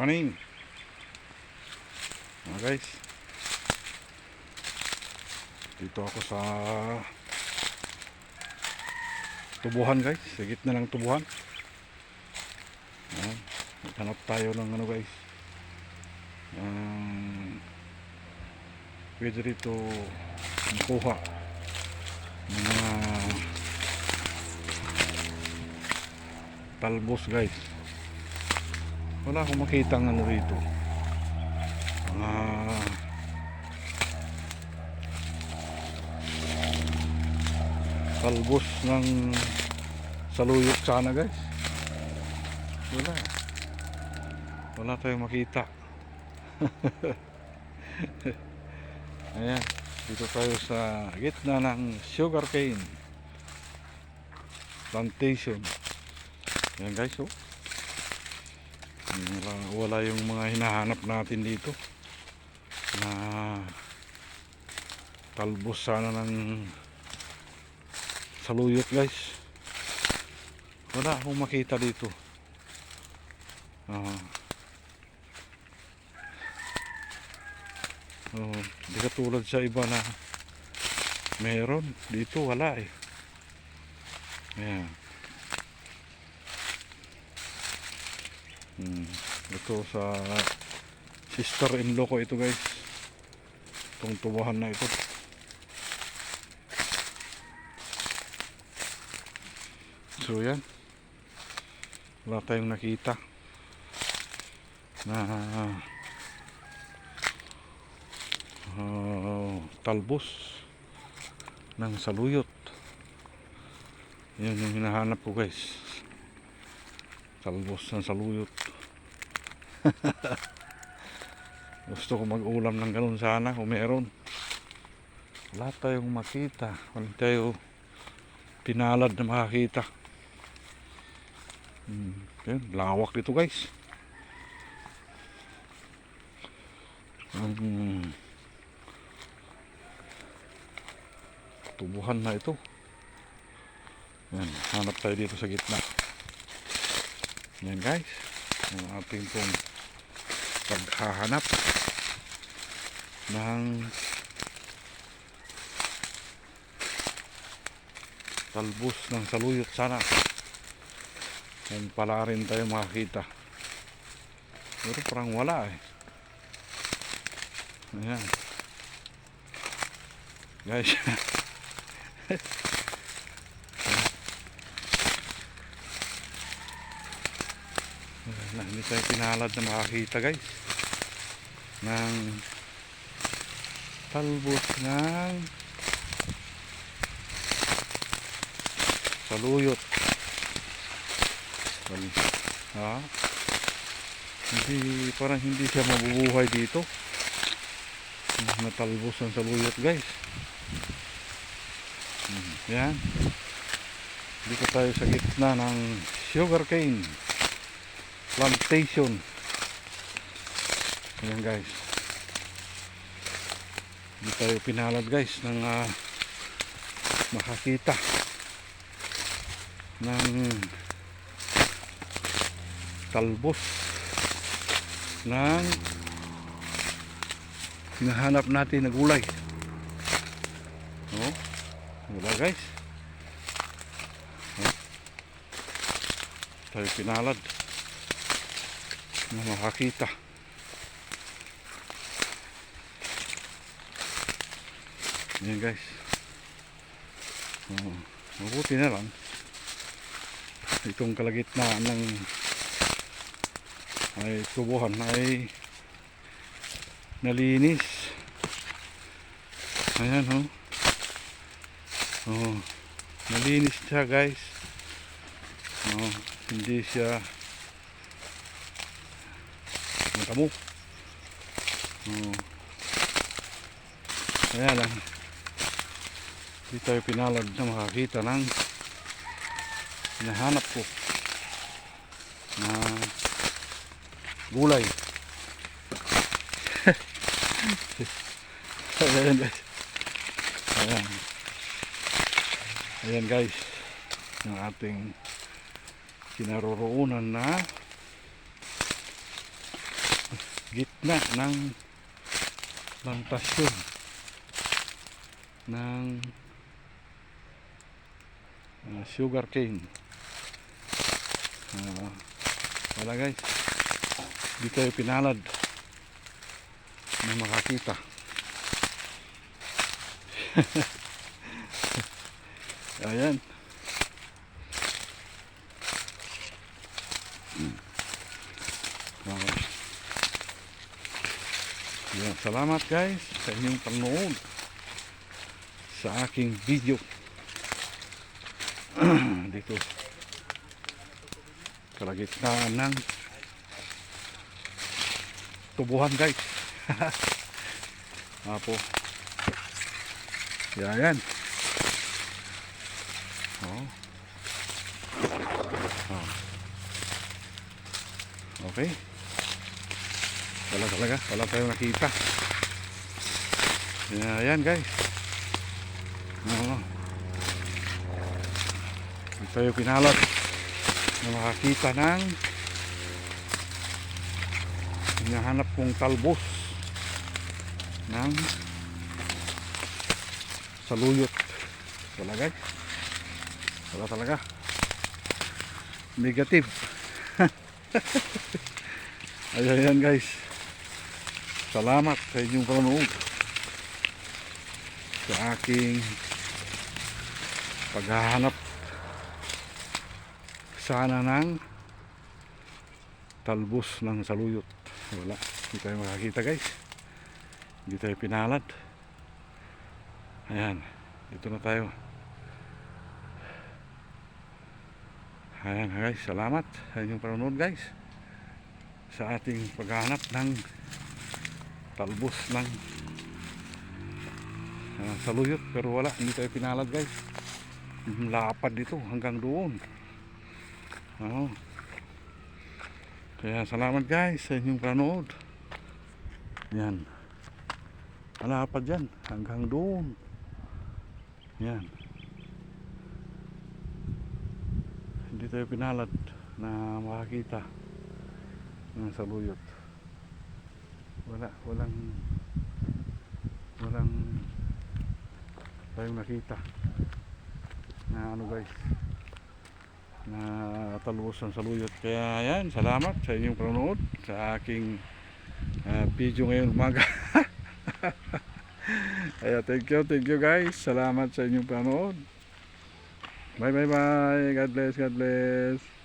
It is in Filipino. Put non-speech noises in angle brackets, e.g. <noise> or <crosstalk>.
Morning. Mga guys. Dito ako sa tubuhan guys. Sa gitna ng tubuhan. Ayan. Maghanap tayo ng ano guys. Um, pwede rito makuha ng mga talbos guys wala akong makita ng ano rito. Mga talbos ng saluyot sana guys. Wala. Wala tayong makita. <laughs> Ayan. Dito tayo sa gitna ng sugarcane plantation. Ayan guys oh wala, yung mga hinahanap natin dito. Na talbos sana ng saluyot guys. Wala akong makita dito. Ah. Oh, di katulad sa iba na meron. Dito wala eh. Ayan. Hmm. Ito sa sister-in-law ko ito guys. Itong tubuhan na ito. So yan. Wala tayong nakita na ah, talbos ng saluyot. Yan yung hinahanap ko guys. Talbos ng saluyot. <laughs> Gusto ko mag-ulam ng ganun sana kung meron. Wala tayong makita. Wala tayo pinalad na makakita. Hmm. Yan, lawak dito guys. Hmm. Tubuhan na ito. Yan, hanap tayo dito sa gitna. Yan guys. Ang ating pong paghahanap ng talbos ng saluyot sana. Yan pala rin tayo makakita. Pero parang wala eh. Ayan. Guys. <laughs> na hindi tayo pinalad na makakita guys. Ng talbos ng saluyot. Well, ha? Hindi parang hindi siya mabubuhay dito. Natalbos ng saluyot guys. Hmm, yan dito tayo sa gitna ng sugarcane plantation. Ayan guys. Hindi tayo pinalad guys ng ah, makakita ng talbos ng hinahanap natin na gulay. Oh, wala guys. Oh. tayo pinalad na makakita. Yan guys. Oh, mabuti na lang. Itong kalagitnaan ng ay tubuhan ay nalinis. Ayan oh. Oh, nalinis siya guys. Oh, hindi siya ang kamo. Oh. Kaya lang, hindi tayo pinalad na makakita ng hinahanap ko na gulay. <laughs> Ayan guys. Ayan. Ayan guys. Yung ating kinaroroonan na gitna ng plantasyon ng uh, sugar cane. Ah, wala guys. Di tayo pinalad na makakita. <laughs> Ayan. Hmm. Yan, salamat guys sa inyong panonood sa aking video. <clears throat> Dito. Kalagitnaan ng tubuhan guys. <laughs> Apo. Yan yan. Oh. Oh. okay wala talaga wala tayong nakita yan guys Oo. Hindi tayo pinalot na makakita ng hinahanap kong talbos ng saluyot. Wala guys. Wala talaga. Negative. <laughs> Ayan yan guys. Salamat sa inyong panonood. Sa aking paghahanap sana ng talbos ng saluyot. Wala. Hindi tayo makakita guys. Hindi tayo pinalad. Ayan. Dito na tayo. Ayan guys. Salamat sa inyong panonood guys. Sa ating paghahanap ng talbos ng Ah, saluyot pero wala hindi tayo pinalad guys. Yung lapad dito hanggang doon. Oo. kaya salamat guys sa inyong panood. Yan. Malapad yan hanggang doon. Yan. Hindi tayo pinalad na makakita ng saluyot wala walang walang tayong nakita na ano guys na talbos ng saluyot kaya yan salamat sa inyong panonood sa aking ah, video ngayon umaga. <laughs> Kaya thank you thank you guys. Salamat sa inyong panonood. Bye bye bye. God bless God bless